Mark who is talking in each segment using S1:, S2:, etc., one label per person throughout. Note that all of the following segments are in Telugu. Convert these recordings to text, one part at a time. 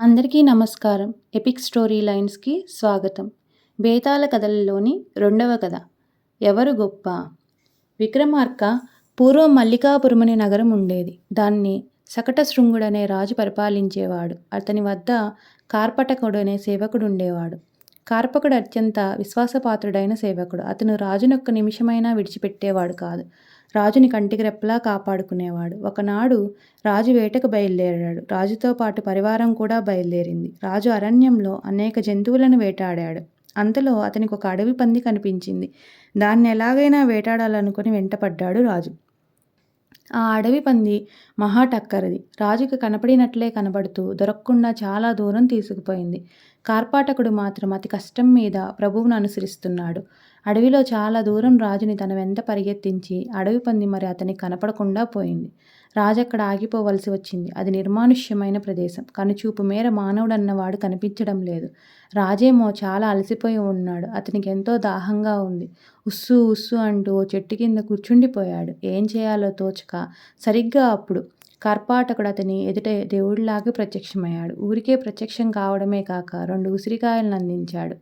S1: అందరికీ నమస్కారం. ఎపిక్ స్టోరీ లైన్స్కి స్వాగతం. బేతాళ కథలలోని రెండవ కథ. ఎవరు గొప్ప? విక్రమార్క పూర్వం మల్లికాపురం అనే నగరం ఉండేది. దాన్ని సకట శృంగుడనే రాజు పరిపాలించేవాడు. అతని వద్ద కార్పటకుడు అనే సేవకుడు ఉండేవాడు కార్పకుడు అత్యంత విశ్వాసపాత్రుడైన సేవకుడు. అతను రాజునొక్క నిమిషమైనా విడిచిపెట్టేవాడు కాదు. రాజుని కంటికి రెప్పలా కాపాడుకునేవాడు. ఒకనాడు రాజు వేటకు బయలుదేరాడు. రాజుతో పాటు పరివారం కూడా బయలుదేరింది. రాజు అరణ్యంలో అనేక జంతువులను వేటాడాడు. అంతలో అతనికి ఒక అడవి పంది కనిపించింది. దాన్ని ఎలాగైనా వేటాడాలనుకుని వెంటపడ్డాడు రాజు. ఆ అడవి పంది మహా టక్కరది. రాజుకి కనపడినట్లే కనబడుతూ దొరక్కుండా చాలా దూరం తీసుకుపోయింది. కార్పాటకుడు మాత్రం అతి కష్టం మీద ప్రభువును అనుసరిస్తున్నాడు. అడవిలో చాలా దూరం రాజుని తన వెంట పరిగెత్తించి అడవి పంది మరి అతనికి కనపడకుండా పోయింది. రాజు అక్కడ ఆగిపోవలసి వచ్చింది. అది నిర్మానుష్యమైన ప్రదేశం. కనుచూపు మేర మానవుడన్నవాడు కనిపించడం లేదు. రాజేమో చాలా అలసిపోయి ఉన్నాడు. అతనికి ఎంతో దాహంగా ఉంది. ఉస్సు ఉస్సు అంటూ ఓ చెట్టు కింద కూర్చుండిపోయాడు. ఏం చేయాలో తోచక సరిగ్గా అప్పుడు కర్పాటకుడు అతని ఎదుట దేవుడిలాగా ప్రత్యక్షమయ్యాడు. ఊరికే ప్రత్యక్షం కావడమే కాక రెండు ఉసిరికాయలను అందించాడు.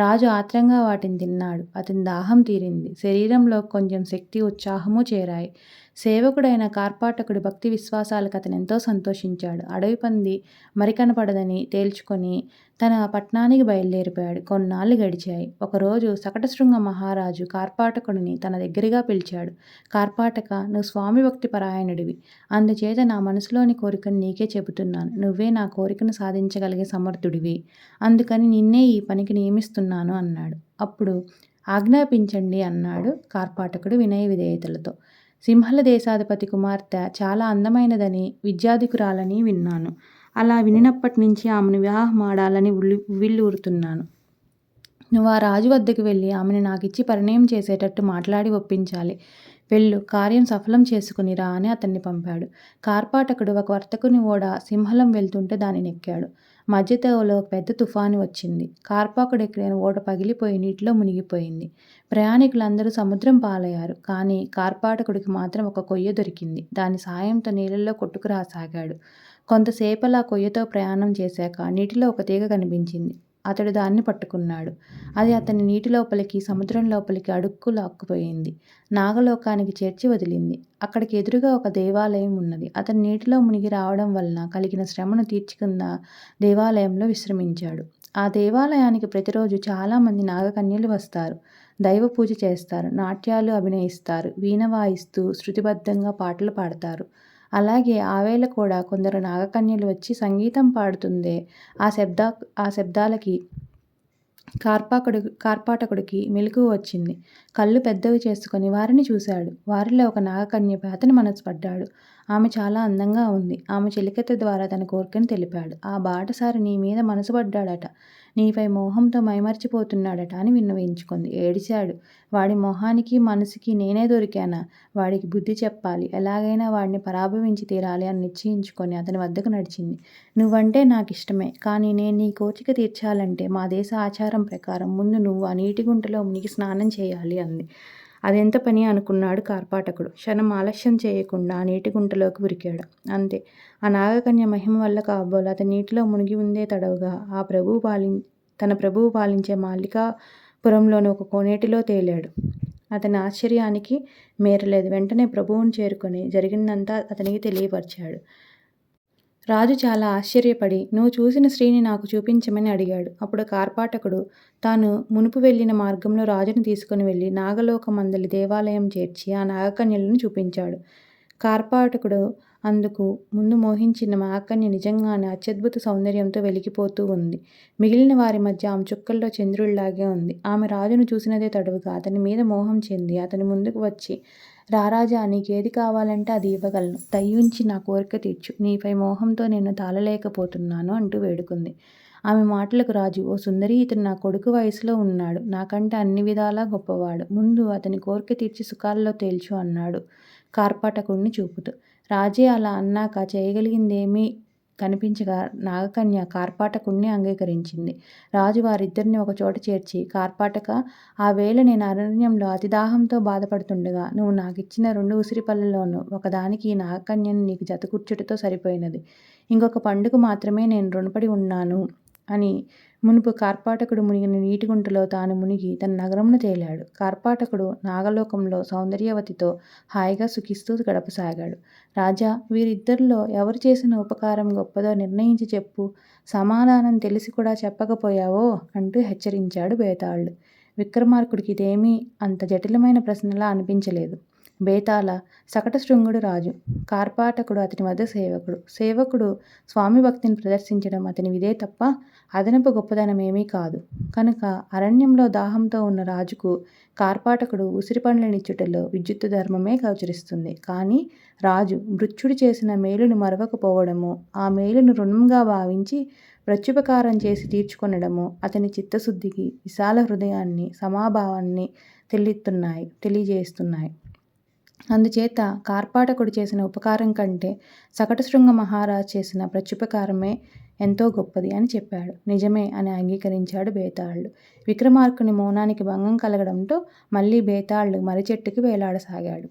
S1: రాజు ఆత్రంగా వాటిని తిన్నాడు. అతని దాహం తీరింది. శరీరంలో కొంచెం శక్తి ఉత్సాహము చేరాయి. సేవకుడైన కార్పాటకుడి భక్తి విశ్వాసాలకు అతను ఎంతో సంతోషించాడు. అడవి పంది మరి కనపడదని తేల్చుకొని తన పట్నానికి బయలుదేరిపోయాడు. కొన్నాళ్ళు గడిచాయి. ఒకరోజు సకటశృంగ మహారాజు కార్పాటకుడిని తన దగ్గరగా పిలిచాడు. కార్పాటక నువ్వు స్వామి భక్తి పరాయణుడివి. అందుచేత నా మనసులోని కోరికను నీకే చెబుతున్నాను. నువ్వే నా కోరికను సాధించగలిగే సమర్థుడివి. అందుకని నిన్నే ఈ పనికి నియమిస్తున్నాను. అన్నాడు. అప్పుడు ఆజ్ఞాపించండి అన్నాడు కార్పాటకుడు వినయ విధేయతలతో. సింహల దేశాధిపతి కుమార్తె చాలా అందమైనదని విద్యాధికురాలని విన్నాను. అలా వినినప్పటి నుంచి ఆమెను వివాహం ఆడాలని విల్లూరుతున్నాను నువ్వు ఆ రాజు వద్దకు వెళ్ళి ఆమెను నాకు ఇచ్చి పరిణయం చేసేటట్టు మాట్లాడి ఒప్పించాలి. వెళ్ళు కార్యం సఫలం చేసుకునిరా అని అతన్ని పంపాడు. కార్పాటకుడు ఒక వర్తకుని ఓడ సింహలం వెళ్తుంటే దాన్ని నెక్కాడు మధ్యతోలో పెద్ద తుఫాను వచ్చింది. కార్పాకుడు ఎక్కిన ఓడ పగిలిపోయి నీటిలో మునిగిపోయింది. ప్రయాణికులందరూ సముద్రం పాలయ్యారు. కానీ కార్పాటకుడికి మాత్రం ఒక కొయ్య దొరికింది. దాని సాయంతో నీళ్ళల్లో కొట్టుకురాసాగాడు. కొంతసేపలా కొయ్యతో ప్రయాణం చేశాక నీటిలో ఒక తీగ కనిపించింది. అతడు దాన్ని పట్టుకున్నాడు. అది అతని నీటి లోపలికి సముద్రం లోపలికి అడుక్కు లాక్కుపోయింది. నాగలోకానికి చేర్చి వదిలింది. అక్కడికి ఎదురుగా ఒక దేవాలయం ఉన్నది. అతను నీటిలో మునిగి రావడం వలన కలిగిన శ్రమను తీర్చుకున్న దేవాలయంలో విశ్రమించాడు. ఆ దేవాలయానికి ప్రతిరోజు చాలామంది నాగకన్యలు వస్తారు. దైవ పూజ చేస్తారు. నాట్యాలు అభినయిస్తారు. వీణ వాయిస్తూ శృతిబద్ధంగా పాటలు పాడతారు. అలాగే ఆవేళ కూడా కొందరు నాగకన్యలు వచ్చి సంగీతం పాడుతుందే ఆ శబ్ద ఆ శబ్దాలకి కార్పాకుడు కార్పాటకుడికి మెలకువ వచ్చింది. కళ్ళు పెద్దవి చేసుకొని వారిని చూశాడు. వారిలో ఒక నాగకన్యపై అతను మనసు పడ్డాడు. ఆమె చాలా అందంగా ఉంది. ఆమె చెలికత్త ద్వారా తన కోరికను తెలిపాడు. ఆ బాటసారి నీ మీద మనసు పడ్డాడట. నీపై మోహంతో మైమర్చిపోతున్నాడట అని విన్నవించుకుంది. ఏడిచాడు. వాడి మొహానికి మనసుకి నేనే దొరికానా? వాడికి బుద్ధి చెప్పాలి. ఎలాగైనా వాడిని పరాభవించి తీరాలి అని నిశ్చయించుకొని అతని వద్దకు నడిచింది. నువ్వంటే నాకు ఇష్టమే కానీ నేను నీ కోరిక తీర్చాలంటే మా దేశ ఆచారం ప్రకారం ముందు నువ్వు ఆ నీటి గుంటలో మునిగి స్నానం చేయాలి అంది. అదెంత పని అనుకున్నాడు కార్పాటకుడు. క్షణం ఆలస్యం చేయకుండా నీటి గుంటలోకి ఉరికాడు. అంతే. ఆ నాగకన్య మహిమ వల్ల కాబోలు అతని నీటిలో మునిగి ఉందే తడవుగా ఆ ప్రభువు పాలిం తన ప్రభువు పాలించే మాలికాపురంలోని ఒక కోనేటిలో తేలాడు. అతని ఆశ్చర్యానికి మేరలేదు. వెంటనే ప్రభువుని చేరుకొని జరిగిందంతా అతనికి తెలియపరిచాడు. రాజు చాలా ఆశ్చర్యపడి నువ్వు చూసిన స్త్రీని నాకు చూపించమని అడిగాడు. అప్పుడు కార్పాటకుడు తాను మునుపు వెళ్ళిన మార్గంలో రాజును తీసుకుని వెళ్ళి నాగలోకమందలి దేవాలయం చేర్చి ఆ నాగకన్యలను చూపించాడు. కార్పాటకుడు అందుకు ముందు మోహించిన మాకన్య నిజంగానే అత్యద్భుత సౌందర్యంతో వెలిగిపోతూ ఉంది. మిగిలిన వారి మధ్య ఆమె చుక్కల్లో చంద్రుడిలాగే ఉంది. ఆమె రాజును చూసినదే తడువుగా అతని మీద మోహం చెంది అతని ముందుకు వచ్చి రారాజా నీకేది కావాలంటే అది ఇవ్వగలను. దయ్యుంచి నా కోరిక తీర్చు. నీపై మోహంతో నేను తాళలేకపోతున్నాను అంటూ వేడుకుంది. ఆమె మాటలకు రాజు ఓ సుందరి ఇతను నా కొడుకు వయసులో ఉన్నాడు. నాకంటే అన్ని విధాలా గొప్పవాడు. ముందు అతని కోరిక తీర్చి సుఖాల్లో తేల్చు అన్నాడు కార్పాటకుడిని చూపుతూ. రాజే అలా అన్నాక చేయగలిగిందేమీ కనిపించగా నాగకన్య కార్పాటకుణ్ణి అంగీకరించింది. రాజు వారిద్దరిని ఒకచోట చేర్చి కార్పాటక! ఆ వేళ నేను అరణ్యంలో అతిదాహంతో బాధపడుతుండగా నువ్వు నాకిచ్చిన రెండు ఉసిరిపళ్ళలోనూ ఒకదానికి ఈ నాగకన్యను నీకు జతకూర్చుటతో సరిపోయినది. ఇంకొక పండుకు మాత్రమే నేను రుణపడి ఉన్నాను అని మునుపు కార్పాటకుడు మునిగిన నీటిగుంటలో తాను మునిగి తన నగరమును తేలాడు. కార్పాటకుడు నాగలోకంలో సౌందర్యవతితో హాయిగా సుఖిస్తూ గడపసాగాడు. రాజా! వీరిద్దరిలో ఎవరు చేసిన ఉపకారం గొప్పదో నిర్ణయించి చెప్పు. సమాధానం తెలిసి కూడా చెప్పకపోయావో అంటూ హెచ్చరించాడు బేతాళుడు. విక్రమార్కుడికి ఇదేమీ అంత జటిలమైన ప్రశ్నలా అనిపించలేదు. బేతాళ శకటశృంగుడు రాజు. కార్పాటకుడు అతని వద్ద సేవకుడు. సేవకుడు స్వామి భక్తిని ప్రదర్శించడం అతని విదే తప్ప అదనపు గొప్పదనమేమీ కాదు. కనుక అరణ్యంలో దాహంతో ఉన్న రాజుకు కార్పాటకుడు ఉసిరిపండ్లనిచ్చుటలో విద్యుత్తు ధర్మమే గోచరిస్తుంది. కానీ రాజు మృత్యుడు చేసిన మేలును మరవకపోవడము ఆ మేలును రుణంగా భావించి ప్రత్యుపకారం చేసి తీర్చుకొనడము అతని చిత్తశుద్ధికి, విశాల హృదయాన్ని, సమాభావాన్ని తెలియతున్నాయి తెలియజేస్తున్నాయి. అందుచేత కార్పాటకుడు చేసిన ఉపకారం కంటే శకటశృంగ మహారాజ్ చేసిన ప్రత్యుపకారమే ఎంతో గొప్పది అని చెప్పాడు. నిజమే అని అంగీకరించాడు బేతాళుడు. విక్రమార్కుని మౌనానికి భంగం కలగడంతో మళ్ళీ బేతాళుడు మర్రిచెట్టుకి వేలాడసాగాడు.